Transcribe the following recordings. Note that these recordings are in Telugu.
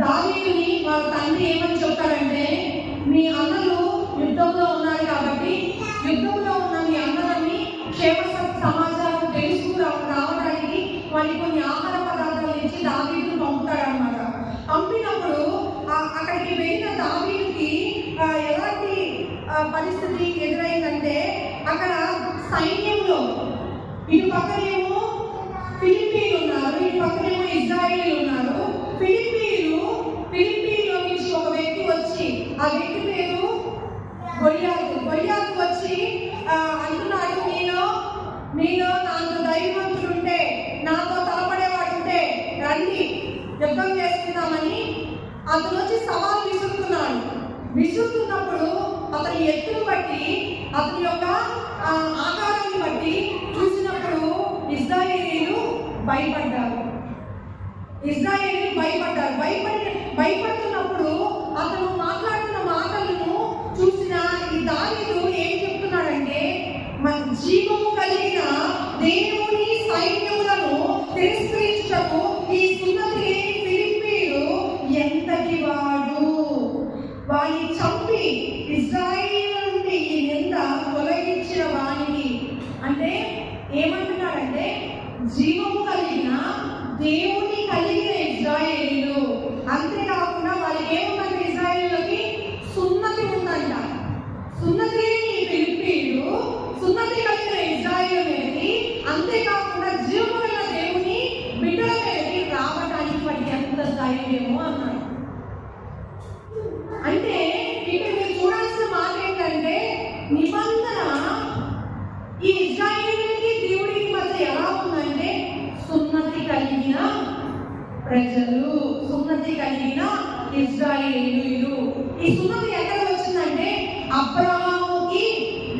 దావీదుని వాళ్ళ తండ్రి ఏమని చెప్తారంటే మీ అన్నలు యుద్ధంలో ఉన్నారు కాబట్టి యుద్ధంలో ఉన్న మీ అన్నలని క్షేమ సమాజాలు సమాచారం తెలుసుకు రావడానికి వారికి కొన్ని ఆహార పదార్థాలు ఇచ్చి దావీదుని పంపుతారనమాట పంపినప్పుడు అక్కడికి వెళ్ళిన దావీదుకి ఎలాంటి పరిస్థితి ఎదురైందంటే అక్కడ సైన్యంలో ఇటు పక్కనేమో ఫిలిపీన్ ఉన్నారు ఇటు పక్కనేమో ఇజ్రాయిల్ ఉన్నారు ఫిలిప్పీలు ఫిలిప్పీలో నుంచి ఒక వ్యక్తి వచ్చి ఆ వ్యక్తి పేరు గొయ్యాకు. గొయ్యాకు వచ్చి అంటున్నాడు మీలో మీలో నాకు ధైర్యవంతుడు ఉంటే నాతో తలపడేవాడు ఉంటే రండి యుద్ధం చేసుకుందామని అతను వచ్చి సవాలు విసురుతున్నాడు. విసురుతున్నప్పుడు అతని ఎత్తును బట్టి అతని యొక్క ఆకారాన్ని బట్టి చూసినప్పుడు ఇజ్రాయేలీలు భయపడ్డారు. ఇజ్రాయేలీలు భయపడ్డారు. భయపడి భయపడుతున్నప్పుడు అతను మాట్లాడుతున్న మాటలను చూసిన ఈ దావీదు ఏం చెప్తున్నాడంటే మన జీవము కలిగిన దేవుని సైన్యములను తిరస్కరించటకు ఈ సున్నతి లేని ఫిలిప్పీలు ఎంతటి వాడు? వారిని చంపి ఇజ్రాయిల్ నుండి ఈ నింద తొలగించిన వానికి అంటే ఏమంటున్నాడంటే జీవము కలిగిన దేవుని కలిగిన ఇజ్రాయేలీలు అంతేకాకుండా వారికి ఏముందంటే ఇజ్రాయేలీలకి సున్నతి ఉందంట సున్నతి లేని ఈ ఫిలిప్పీలు సున్నతి కలిగిన ఇజ్రాయేల్ మీదకి అంతేకాకుండా జీవము కలిగిన దేవుని బిడ్డల మీదకి రావడానికి వాడికి ఎంత ధైర్యమో అంటే ఇక్కడ మీరు చూడాల్సిన మాట ఏంటంటే నిబంధన ఈ ఇజ్రాయిల్కి దేవుడికి మధ్య ఎలా ఉందంటే సున్నతి కలిగిన ప్రజలు సున్నతి కలిగిన ఇజ్రాయేలీలు. ఈ సున్నతి ఎక్కడ వచ్చిందంటే అబ్రహాముకి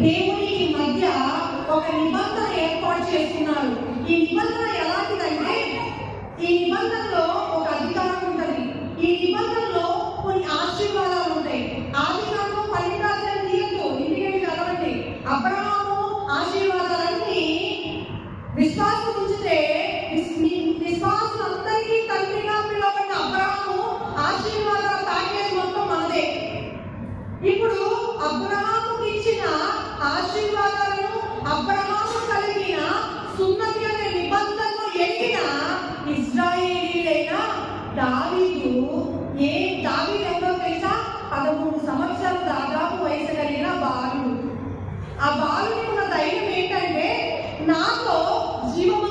దేవునికి మధ్య ఒక నిబంధన ఏర్పాటు చేసుకున్నారు. ఈ నిబంధన ఎలాంటిదంటే ఈ నిబంధన దావీదు ఏ దావీదు ఎవరో తెలుసా? పదమూడు సంవత్సరాలు దాదాపు వయసు కలిగిన బాలుడు. ఆ బాలుడికి ఉన్న ధైర్యం ఏంటంటే నాతో జీవము